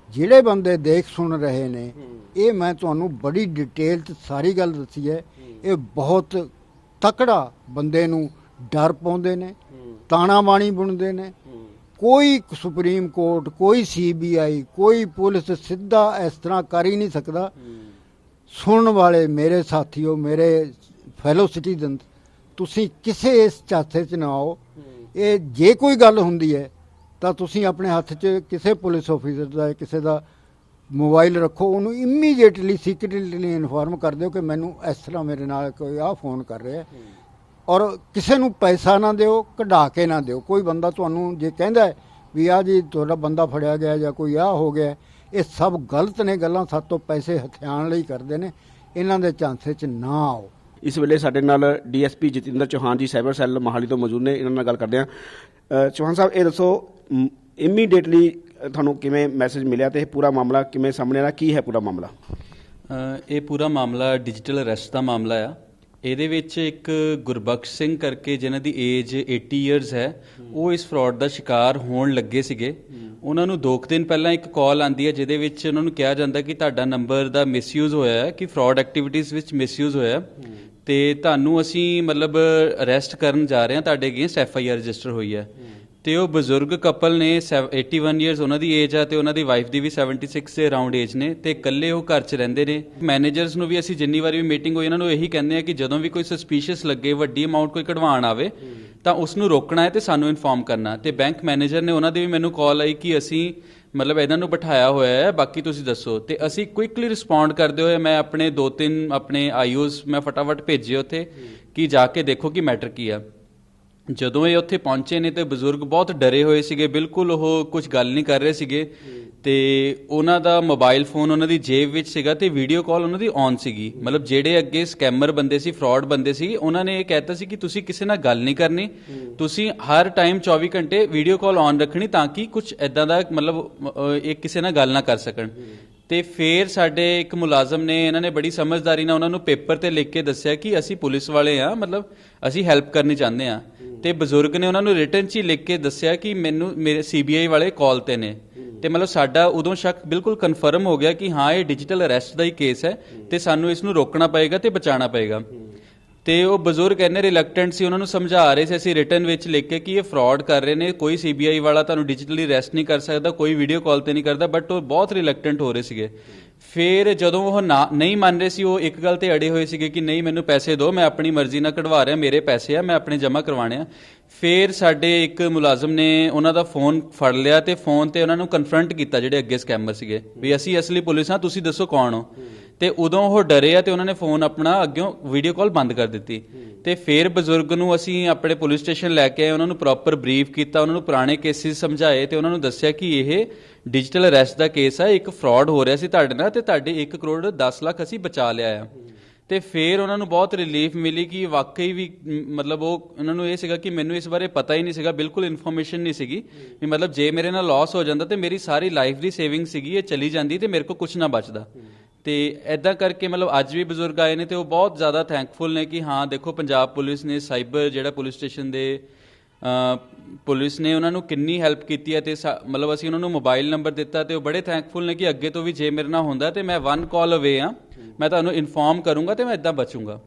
ਜਿਹੜੇ ਬੰਦੇ ਦੇਖ ਸੁਣ ਰਹੇ ਨੇ, ਇਹ ਮੈਂ ਤੁਹਾਨੂੰ ਬੜੀ ਡਿਟੇਲ ਚ ਸਾਰੀ ਗੱਲ ਦੱਸੀ ਹੈ। ਇਹ ਬਹੁਤ ਤਕੜਾ ਬੰਦੇ ਨੂੰ ਡਰ ਪਾਉਂਦੇ ਨੇ, ਤਾਣਾ ਬਾਣੀ ਬੁਣਦੇ ਨੇ। ਕੋਈ ਸੁਪਰੀਮ ਕੋਰਟ, ਕੋਈ ਸੀਬੀਆਈ ਕੋਈ ਪੁਲਿਸ ਸਿੱਧਾ ਇਸ ਤਰ੍ਹਾਂ ਕਰ ਹੀ ਨਹੀਂ ਸਕਦਾ। ਸੁਣਨ ਵਾਲੇ ਮੇਰੇ ਸਾਥੀਓ ਮੇਰੇ ਫੈਲੋ ਸਿਟੀਜ਼ਨ ਤੁਸੀਂ ਕਿਸੇ ਇਸ ਚਾਥੇ 'ਚ ਨਾ ਆਓ। ਇਹ ਜੇ ਕੋਈ ਗੱਲ ਹੁੰਦੀ ਹੈ ਤਾਂ ਤੁਸੀਂ ਆਪਣੇ ਹੱਥ 'ਚ ਕਿਸੇ ਪੁਲਿਸ ਆਫੀਸਰ ਦਾ ਕਿਸੇ ਦਾ ਮੋਬਾਈਲ ਰੱਖੋ ਉਹਨੂੰ ਇਮੀਡੀਏਟਲੀ ਸੀਕ੍ਰੀਟਲੀ ਇਨਫੋਰਮ ਕਰ ਦਿਓ ਕਿ ਮੈਨੂੰ ਇਸ ਤਰ੍ਹਾਂ ਮੇਰੇ ਨਾਲ ਕੋਈ ਆਹ ਫੋਨ ਕਰ ਰਿਹਾ ਔਰ ਕਿਸੇ ਨੂੰ ਪੈਸਾ ਨਾ ਦਿਓ ਕਢਾ ਕੇ ਨਾ ਦਿਓ। ਕੋਈ ਬੰਦਾ ਤੁਹਾਨੂੰ ਜੇ ਕਹਿੰਦਾ ਹੈ ਵੀ ਆ ਜੀ ਤੁਹਾਡਾ ਬੰਦਾ ਫੜਿਆ ਗਿਆ ਜਾਂ ਕੋਈ ਆ ਹੋ ਗਿਆ ਇਹ ਸਭ ਗਲਤ ਨੇ ਗੱਲਾਂ ਸਾਤੋਂ ਪੈਸੇ ਹਥਿਆਣ ਲਈ ਕਰਦੇ ਨੇ ਇਹਨਾਂ ਦੇ ਚਾਂਸੇ 'ਚ ਨਾ ਆਓ। ਇਸ ਵੇਲੇ ਸਾਡੇ ਨਾਲ ਡੀਐਸਪੀ ਜਤਿੰਦਰ ਚੌਹਾਨ ਜੀ ਸਾਈਬਰ ਸੈੱਲ ਮੋਹਾਲੀ ਤੋਂ ਮੌਜੂਦ ਨੇ ਇਹਨਾਂ ਨਾਲ ਗੱਲ ਕਰਦੇ ਹਾਂ। ਚੌਹਾਨ ਸਾਹਿਬ ਇਹ ਦੱਸੋ ਇਮੀਡੀਏਟਲੀ ਤੁਹਾਨੂੰ ਕਿਵੇਂ ਮੈਸੇਜ ਮਿਲਿਆ ਤੇ ਇਹ ਪੂਰਾ ਮਾਮਲਾ ਕਿਵੇਂ ਸਾਹਮਣੇ ਆਇਆ ਕੀ ਹੈ ਪੂਰਾ ਮਾਮਲਾ? ਇਹ ਪੂਰਾ ਮਾਮਲਾ ਡਿਜੀਟਲ ਅਰੈਸਟ ਦਾ ਮਾਮਲਾ ਆ। ਇਹਦੇ ਵਿੱਚ ਇੱਕ ਗੁਰਬਖਸ਼ ਸਿੰਘ ਕਰਕੇ ਜਿਨ੍ਹਾਂ ਦੀ ਏਜ 80 ਇਅਰਸ ਹੈ, ਉਹ ਇਸ ਫਰਾਡ ਦਾ ਸ਼ਿਕਾਰ ਹੋਣ ਲੱਗੇ ਸੀਗੇ। ਉਹਨਾਂ ਨੂੰ ਦੋ ਕੁ ਦਿਨ ਪਹਿਲਾਂ ਇੱਕ ਕਾਲ ਆਂਦੀ ਹੈ, ਜਿਹਦੇ ਵਿੱਚ ਉਹਨਾਂ ਨੂੰ ਕਿਹਾ ਜਾਂਦਾ ਕਿ ਤੁਹਾਡਾ ਨੰਬਰ ਦਾ ਮਿਸਯੂਜ਼ ਹੋਇਆ ਹੈ, ਕਿ ਫਰਾਡ ਐਕਟੀਵਿਟੀਜ਼ ਵਿੱਚ ਮਿਸਯੂਜ਼ ਹੋਇਆ ਹੈ। ਤੇ ਤੁਹਾਨੂੰ ਅਸੀਂ ਮਤਲਬ ਅਰੈਸਟ ਕਰਨ ਜਾ ਰਹੇ ਹਾਂ, ਤੁਹਾਡੇ against F I R register ਹੋਈ ਹੈ। ਤੇ ਉਹ ਬਜ਼ੁਰਗ ਕਪਲ ਨੇ ਸੈਵ- 81 ਇਅਰਸ ਉਹਨਾਂ ਦੀ ਏਜ ਆ ਤੇ ਉਹਨਾਂ ਦੀ ਵਾਈਫ ਦੀ ਵੀ 76 ਦੇ ਅਰਾਊਂਡ ਏਜ ਨੇ ਤੇ ਇਕੱਲੇ ਉਹ ਘਰ 'ਚ ਰਹਿੰਦੇ ਨੇ। ਮੈਨੇਜਰਸ ਨੂੰ ਵੀ ਅਸੀਂ ਜਿੰਨੀ ਵਾਰੀ ਵੀ ਮੀਟਿੰਗ ਹੋਈ, ਇਹਨਾਂ ਨੂੰ ਇਹੀ ਕਹਿੰਦੇ ਆ ਕਿ ਜਦੋਂ ਵੀ ਕੋਈ ਸਸਪੀਸ਼ੀਅਸ ਲੱਗੇ, ਵੱਡੀ ਅਮਾਉਂਟ ਕੋਈ ਕਢਵਾਉਣ ਆਵੇ, ਤਾਂ ਉਸ ਨੂੰ ਰੋਕਣਾ ਹੈ ਤੇ ਸਾਨੂੰ ਇਨਫੋਰਮ ਕਰਨਾ ਤੇ ਬੈਂਕ ਮੈਨੇਜਰ ਨੇ ਉਹਨਾਂ ਦੀ ਵੀ ਮੈਨੂੰ ਕਾਲ ਆਈ ਕਿ ਅਸੀਂ ਮਤਲਬ ਇਹਨਾਂ ਨੂੰ ਬਿਠਾਇਆ ਹੋਇਆ ਹੈ, ਬਾਕੀ ਤੁਸੀਂ ਦੱਸੋ। ਤੇ ਅਸੀਂ ਕੁਇਕਲੀ ਰਿਸਪੌਂਡ ਕਰਦੇ ਹੋਏ ਮੈਂ ਆਪਣੇ ਦੋ ਤਿੰਨ ਆਪਣੇ ਆਈਓਸ ਮੈਂ ਫਟਾਫਟ ਭੇਜੇ ਉੱਥੇ ਕਿ ਜਾ ਕੇ ਦੇਖੋ ਕਿ ਮੈਟਰ ਕੀ ਆ। ਜਦੋਂ ਇਹ ਉੱਥੇ ਪਹੁੰਚੇ ਨੇ ਤੇ ਬਜ਼ੁਰਗ ਬਹੁਤ ਡਰੇ ਹੋਏ ਸੀਗੇ, ਬਿਲਕੁਲ ਉਹ ਕੁਝ ਗੱਲ ਨਹੀਂ ਕਰ ਰਹੇ ਸੀਗੇ। ਤੇ ਉਹਨਾਂ ਦਾ ਮੋਬਾਈਲ ਫੋਨ ਉਹਨਾਂ ਦੀ ਜੇਬ ਵਿੱਚ ਸੀਗਾ ਤੇ ਵੀਡੀਓ ਕਾਲ ਉਹਨਾਂ ਦੀ ਔਨ ਸੀਗੀ। ਮਤਲਬ ਜਿਹੜੇ ਅੱਗੇ ਸਕੈਮਰ ਬੰਦੇ ਸੀ, ਫਰਾਡ ਬੰਦੇ ਸੀ, ਉਹਨਾਂ ਨੇ ਇਹ ਕਹਿਤਾ ਸੀ ਕਿ ਤੁਸੀਂ ਕਿਸੇ ਨਾਲ ਗੱਲ ਨਹੀਂ ਕਰਨੀ। ਤੁਸੀਂ ਹਰ ਟਾਈਮ 24 ਘੰਟੇ ਵੀਡੀਓ ਕਾਲ ਔਨ ਰੱਖਣੀ ਤਾਂ ਕਿ ਕੁਝ ਐਦਾਂ ਦਾ ਮਤਲਬ ਇਹ ਕਿਸੇ ਨਾਲ ਗੱਲ ਨਾ ਕਰ ਸਕਣ। ਤੇ ਫੇਰ ਸਾਡੇ ਇੱਕ ਮੁਲਾਜ਼ਮ ਨੇ, ਇਹਨਾਂ ਨੇ ਬੜੀ ਸਮਝਦਾਰੀ ਨਾਲ ਉਹਨਾਂ ਨੂੰ ਪੇਪਰ ਤੇ ਲਿਖ ਕੇ ਦੱਸਿਆ ਕਿ ਅਸੀਂ ਪੁਲਿਸ ਵਾਲੇ ਆ ਮਤਲਬ ਅਸੀਂ ਹੈਲਪ ਕਰਨੀ ਚਾਹੁੰਦੇ ਆ ਤੇ ਬਜ਼ੁਰਗ ਨੇ ਉਹਨਾਂ ਨੂੰ ਰਿਟਨ 'ਚ ਹੀ ਲਿਖ ਕੇ ਦੱਸਿਆ ਕਿ ਮੈਨੂੰ ਮੇਰੇ ਸੀਬੀਆਈ ਵਾਲੇ ਕਾਲ ਤੇ ਨੇ। ਤੇ ਮਤਲਬ ਸਾਡਾ ਉਦੋਂ ਸ਼ੱਕ ਬਿਲਕੁਲ ਕਨਫਰਮ ਹੋ ਗਿਆ ਕਿ ਹਾਂ, ਇਹ ਡਿਜੀਟਲ ਅਰੈਸਟ ਦਾ ਹੀ ਕੇਸ ਹੈ ਤੇ ਸਾਨੂੰ ਇਸ ਨੂੰ ਰੋਕਣਾ ਪਏਗਾ ਤੇ ਬਚਾਉਣਾ ਪਏਗਾ। ਤੇ ਉਹ ਬਜ਼ੁਰਗ ਇੰਨੇ ਰਿਲੈਕਟੈਂਟ ਸੀ, ਉਹਨਾਂ ਨੂੰ ਸਮਝਾ ਰਹੇ ਸੀ, ਅਸੀਂ ਰਿਟਨ ਵਿੱਚ ਲਿਖ ਕੇ ਕਿ ਇਹ ਫਰਾਡ ਕਰ ਰਹੇ ਨੇ, ਕੋਈ ਸੀਬੀਆਈ ਵਾਲਾ ਤੁਹਾਨੂੰ ਡਿਜੀਟਲੀ ਅਰੈਸਟ ਨਹੀਂ ਕਰ ਸਕਦਾ, ਕੋਈ ਵੀਡੀਓ ਕਾਲ ਤੇ ਨਹੀਂ ਕਰਦਾ ਬਟ ਉਹ ਬਹੁਤ ਰਿਲੈਕਟੈਂਟ ਹੋ ਰਹੇ ਸੀਗੇ। ਫਿਰ ਜਦੋਂ ਉਹ ਨਾ- ਨਹੀਂ ਮੰਨ ਰਹੇ ਸੀ, ਉਹ ਇੱਕ ਗੱਲ ਤੇ ਅੜੇ ਹੋਏ ਸੀਗੇ ਕਿ ਨਹੀਂ, ਮੈਨੂੰ ਪੈਸੇ ਦਿਓ, ਮੈਂ ਆਪਣੀ ਮਰਜ਼ੀ ਨਾਲ ਕਢਵਾ ਰਿਹਾ, ਮੇਰੇ ਪੈਸੇ ਆ, ਮੈਂ ਆਪਣੇ ਜਮ੍ਹਾਂ ਕਰਵਾਣੇ ਆ। ਫਿਰ ਸਾਡੇ ਇੱਕ ਮੁਲਾਜ਼ਮ ਨੇ ਉਹਨਾਂ ਦਾ ਫੋਨ ਫੜ ਲਿਆ ਤੇ ਫੋਨ ਤੇ ਉਹਨਾਂ ਨੂੰ ਕਨਫਰੰਟ ਕੀਤਾ, ਜਿਹੜੇ ਅੱਗੇ ਸਕੈਮਰ ਸੀਗੇ, ਵੀ ਅਸੀਂ ਅਸਲੀ ਪੁਲਿਸ ਹਾਂ, ਤੁਸੀਂ ਦੱਸੋ ਕੌਣ ਹੋ? ਤੇ ਉਦੋਂ ਉਹ ਡਰੇ ਆ ਤੇ ਉਹਨਾਂ ਨੇ ਫੋਨ ਆਪਣਾ ਅੱਗਿਓਂ ਵੀਡੀਓ ਕਾਲ ਬੰਦ ਕਰ ਦਿੱਤੀ। ਤੇ ਫਿਰ ਬਜ਼ੁਰਗ ਨੂੰ ਅਸੀਂ ਆਪਣੇ ਪੁਲਿਸ ਸਟੇਸ਼ਨ ਲੈ ਕੇ ਆਏ ਉਹਨਾਂ ਨੂੰ ਪ੍ਰੋਪਰ ਬਰੀਫ ਕੀਤਾ ਉਹਨਾਂ ਨੂੰ ਪੁਰਾਣੇ ਕੇਸਿਸ ਸਮਝਾਏ ਤੇ ਉਹਨਾਂ ਨੂੰ ਦੱਸਿਆ ਕਿ ਇਹ ਡਿਜੀਟਲ ਅਰੈਸਟ ਦਾ ਕੇਸ ਹੈ ਇੱਕ ਫਰਾਡ ਹੋ ਰਿਹਾ ਸੀ ਤੁਹਾਡੇ ਨਾਲ ਤੇ ਤੁਹਾਡੇ 1 ਕਰੋੜ 10 ਲੱਖ ਅਸੀਂ ਬਚਾ ਲਿਆ ਆ। ਤੇ ਫਿਰ ਉਹਨਾਂ ਨੂੰ ਬਹੁਤ ਰਿਲੀਫ ਮਿਲੀ ਕਿ ਵਾਕਈ ਵੀ ਮਤਲਬ ਉਹ ਉਹਨਾਂ ਨੂੰ ਇਹ ਸੀਗਾ ਕਿ ਮੈਨੂੰ ਇਸ ਬਾਰੇ ਪਤਾ ਹੀ ਨਹੀਂ ਸੀਗਾ ਬਿਲਕੁਲ ਇਨਫੋਰਮੇਸ਼ਨ ਨਹੀਂ ਸੀਗੀ ਵੀ ਮਤਲਬ ਜੇ ਮੇਰੇ ਨਾਲ ਲਾਸ ਹੋ ਜਾਂਦਾ ਤੇ ਮੇਰੀ ਸਾਰੀ ਲਾਈਫ ਦੀ ਸੇਵਿੰਗ ਸੀਗੀ ਇਹ ਚਲੀ ਜਾਂਦੀ ਤੇ ਮੇਰੇ ਕੋਲ ਕੁਝ ਨਾ ਬਚਦਾ। ਤੇ ਐਦਾਂ ਕਰਕੇ ਮਤਲਬ ਅੱਜ ਵੀ ਬਜ਼ੁਰਗ ਆਏ ਨੇ ਤੇ ਉਹ ਬਹੁਤ ਜ਼ਿਆਦਾ ਥੈਂਕਫੁਲ ਨੇ ਕਿ ਹਾਂ, ਦੇਖੋ ਪੰਜਾਬ ਪੁਲਿਸ ਨੇ ਸਾਈਬਰ ਜਿਹੜਾ ਪੁਲਿਸ ਸਟੇਸ਼ਨ ਦੇ ਪੁਲਿਸ ਨੇ ਉਹਨਾਂ ਨੂੰ ਕਿੰਨੀ ਹੈਲਪ ਕੀਤੀ ਹੈ ਤੇ ਸਾ- ਮਤਲਬ ਅਸੀਂ ਉਹਨਾਂ ਨੂੰ ਮੋਬਾਈਲ ਨੰਬਰ ਦਿੱਤਾ ਤੇ ਉਹ ਬੜੇ ਥੈਂਕਫੁਲ ਨੇ ਕਿ ਅੱਗੇ ਤੋਂ ਵੀ ਜੇ ਮੇਰੇ ਨਾਲ ਹੁੰਦਾ ਤੇ ਮੈਂ ਵਨ ਕਾਲ ਅਵੇ ਆ ਮੈਂ ਤੁਹਾਨੂੰ ਇਨਫੋਰਮ ਕਰੂੰਗਾ ਤੇ ਮੈਂ ਇਦਾਂ ਬਚੂੰਗਾ।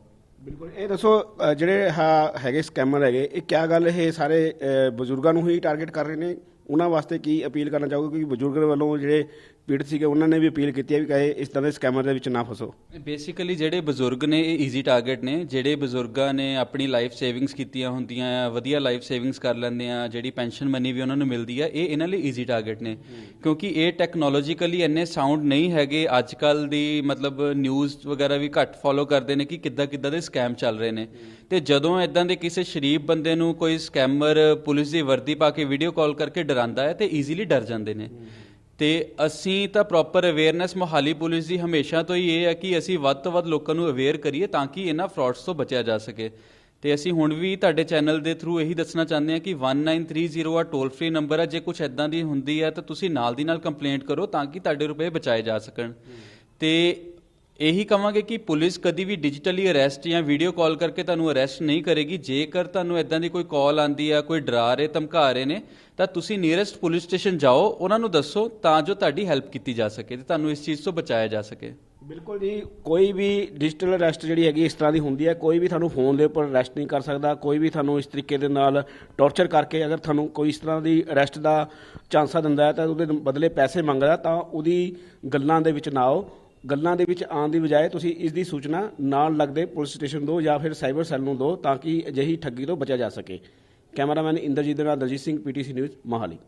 ਬਿਲਕੁਲ। ਇਹ ਦੱਸੋ ਜਿਹੜੇ ਆਹ ਹੈਗੇ ਸਕੈਮਰ ਹੈਗੇ, ਇਹ ਕਿਆ ਗੱਲ ਇਹ ਸਾਰੇ ਬਜ਼ੁਰਗਾਂ ਨੂੰ ਹੀ ਟਾਰਗੇਟ ਕਰ ਰਹੇ ਨੇ? ਉਹਨਾਂ ਵਾਸਤੇ ਕੀ ਅਪੀਲ ਕਰਨਾ ਚਾਹੋਗੇ? ਕਿ ਬਜ਼ੁਰਗ ਵੱਲੋਂ ਜਿਹੜੇ ਪੀੜਤ ਸੀਗੇ ਉਹਨਾਂ ਨੇ ਵੀ ਅਪੀਲ ਕੀਤੀ ਹੈ ਵੀ ਕਹੇ ਇਸ ਤਰ੍ਹਾਂ ਦੇ ਸਕੈਮਰ ਦੇ ਵਿੱਚ ਨਾ ਫਸੋ। ਬੇਸਿਕਲੀ ਜਿਹੜੇ ਬਜ਼ੁਰਗ ਨੇ ਇਹ ਈਜ਼ੀ ਟਾਰਗੇਟ ਨੇ ਜਿਹੜੇ ਬਜ਼ੁਰਗਾਂ ਨੇ ਆਪਣੀ ਲਾਈਫ ਸੇਵਿੰਗਸ ਕੀਤੀਆਂ ਹੁੰਦੀਆਂ ਆ ਵਧੀਆ ਲਾਈਫ ਸੇਵਿੰਗਸ ਕਰ ਲੈਂਦੇ ਆ ਜਿਹੜੀ ਪੈਨਸ਼ਨ ਮਨੀ ਵੀ ਉਹਨਾਂ ਨੂੰ ਮਿਲਦੀ ਆ ਇਹ ਇਹਨਾਂ ਲਈ ਈਜ਼ੀ ਟਾਰਗੇਟ ਨੇ। ਕਿਉਂਕਿ ਇਹ ਟੈਕਨੋਲੋਜੀਕਲੀ ਇੰਨੇ ਸਾਊਂਡ ਨਹੀਂ ਹੈਗੇ ਅੱਜ ਕੱਲ ਦੀ ਮਤਲਬ ਨਿਊਜ਼ ਵਗੈਰਾ ਵੀ ਘੱਟ ਫੋਲੋ ਕਰਦੇ ਨੇ ਕਿ ਕਿੱਦਾਂ ਕਿੱਦਾਂ ਦੇ ਸਕੈਮ ਚੱਲ ਰਹੇ ਨੇ। ਤੇ ਜਦੋਂ ਇਦਾਂ ਦੇ ਕਿਸੇ ਸ਼ਰੀਫ ਬੰਦੇ ਨੂੰ ਕੋਈ ਸਕੈਮਰ ਪੁਲਿਸ ਦੀ ਵਰਦੀ ਪਾ ਕੇ ਵੀਡੀਓ ਕਾਲ ਕਰਕੇ ਡਰਾਉਂਦਾ ਹੈ ਤੇ ਈਜ਼ੀਲੀ ਡਰ ਜਾਂਦੇ ਨੇ। ਤੇ ਅਸੀਂ ਤਾਂ ਪ੍ਰੋਪਰ ਅਵੇਅਰਨੈਸ ਮੋਹਾਲੀ ਪੁਲਿਸ ਦੀ ਹਮੇਸ਼ਾ ਤੋਂ ਹੀ ਇਹ ਹੈ ਕਿ ਅਸੀਂ ਵੱਧ ਤੋਂ ਵੱਧ ਲੋਕਾਂ ਨੂੰ ਅਵੇਅਰ ਕਰੀਏ ਤਾਂ ਕਿ ਇਹਨਾਂ ਫਰਾਡਸ ਤੋਂ ਬਚਿਆ ਜਾ ਸਕੇ। ਤੇ ਅਸੀਂ ਹੁਣ ਵੀ ਤੁਹਾਡੇ ਚੈਨਲ ਦੇ ਥਰੂ ਇਹੀ ਦੱਸਣਾ ਚਾਹੁੰਦੇ ਹਾਂ ਕਿ 1930 ਆ ਟੋਲ ਫ੍ਰੀ ਨੰਬਰ ਆ, ਜੇ ਕੁਝ ਐਦਾਂ ਦੀ ਹੁੰਦੀ ਹੈ ਤਾਂ ਤੁਸੀਂ ਨਾਲ ਦੀ ਨਾਲ ਕੰਪਲੇਂਟ ਕਰੋ ਤਾਂ ਕਿ ਤੁਹਾਡੇ ਰੁਪਏ ਬਚਾਏ ਜਾ ਸਕਣ। ਤੇ ਇਹੀ ਕਵਾਂਗੇ ਕਿ ਪੁਲਿਸ ਕਦੀ ਵੀ ਡਿਜੀਟਲੀ ਅਰੈਸਟ ਜਾਂ ਵੀਡੀਓ ਕਾਲ ਕਰਕੇ ਤੁਹਾਨੂੰ ਅਰੈਸਟ ਨਹੀਂ ਕਰੇਗੀ। ਜੇਕਰ ਤੁਹਾਨੂੰ ਇਦਾਂ ਦੀ ਕੋਈ ਕਾਲ ਆਂਦੀ ਆ, ਕੋਈ ਡਰਾ ਰਹੇ, ਧਮਕਾ ਰਹੇ ਨੇ, ਤਾਂ ਤੁਸੀਂ ਨੀਅਰੈਸਟ ਪੁਲਿਸ ਸਟੇਸ਼ਨ ਜਾਓ, ਉਹਨਾਂ ਨੂੰ ਦੱਸੋ ਤਾਂ ਜੋ ਤੁਹਾਡੀ ਹੈਲਪ ਕੀਤੀ ਜਾ ਸਕੇ ਤੇ ਤੁਹਾਨੂੰ ਇਸ ਚੀਜ਼ ਤੋਂ ਬਚਾਇਆ ਜਾ ਸਕੇ। ਬਿਲਕੁਲ ਜੀ, ਕੋਈ ਵੀ ਡਿਜੀਟਲ ਅਰੈਸਟ ਜਿਹੜੀ ਹੈਗੀ ਇਸ ਤਰ੍ਹਾਂ ਦੀ ਹੁੰਦੀ ਹੈ, ਕੋਈ ਵੀ ਤੁਹਾਨੂੰ ਫੋਨ ਦੇ ਉੱਪਰ ਅਰੈਸਟ ਨਹੀਂ ਕਰ ਸਕਦਾ, ਕੋਈ ਵੀ ਤੁਹਾਨੂੰ ਇਸ ਤਰੀਕੇ ਦੇ ਨਾਲ ਟੌਰਚਰ ਕਰਕੇ ਅਗਰ ਤੁਹਾਨੂੰ ਕੋਈ ਇਸ ਤਰ੍ਹਾਂ ਦੀ ਅਰੈਸਟ ਦਾ ਚਾਂਸਾ ਦਿੰਦਾ ਹੈ ਤਾਂ ਉਹਦੇ ਬਦਲੇ ਪੈਸੇ ਮੰਗਦਾ ਤਾਂ ਉਹਦੀ ਗੱਲਾਂ ਦੇ ਵਿੱਚ ਨਾ ਆਓ। ਗੱਲਾਂ ਦੇ ਵਿੱਚ ਆਉਣ ਦੀ ਬਜਾਏ ਤੁਸੀਂ ਇਸ ਦੀ ਸੂਚਨਾ ਨਾਲ ਲੱਗਦੇ ਪੁਲਿਸ ਸਟੇਸ਼ਨ ਦਿਓ ਜਾਂ ਫਿਰ ਸਾਈਬਰ ਸੈੱਲ ਨੂੰ ਦਿਓ ਤਾਂ ਕਿ ਅਜਿਹੀ ਠੱਗੀ ਤੋਂ ਬਚਿਆ ਜਾ ਸਕੇ। ਕੈਮਰਾਮੈਨ ਇੰਦਰਜੀਤ ਦੇ ਨਾਲ ਦਲਜੀਤ ਸਿੰਘ, ਪੀਟੀਸੀ ਨਿਊਜ਼, ਮੋਹਾਲੀ।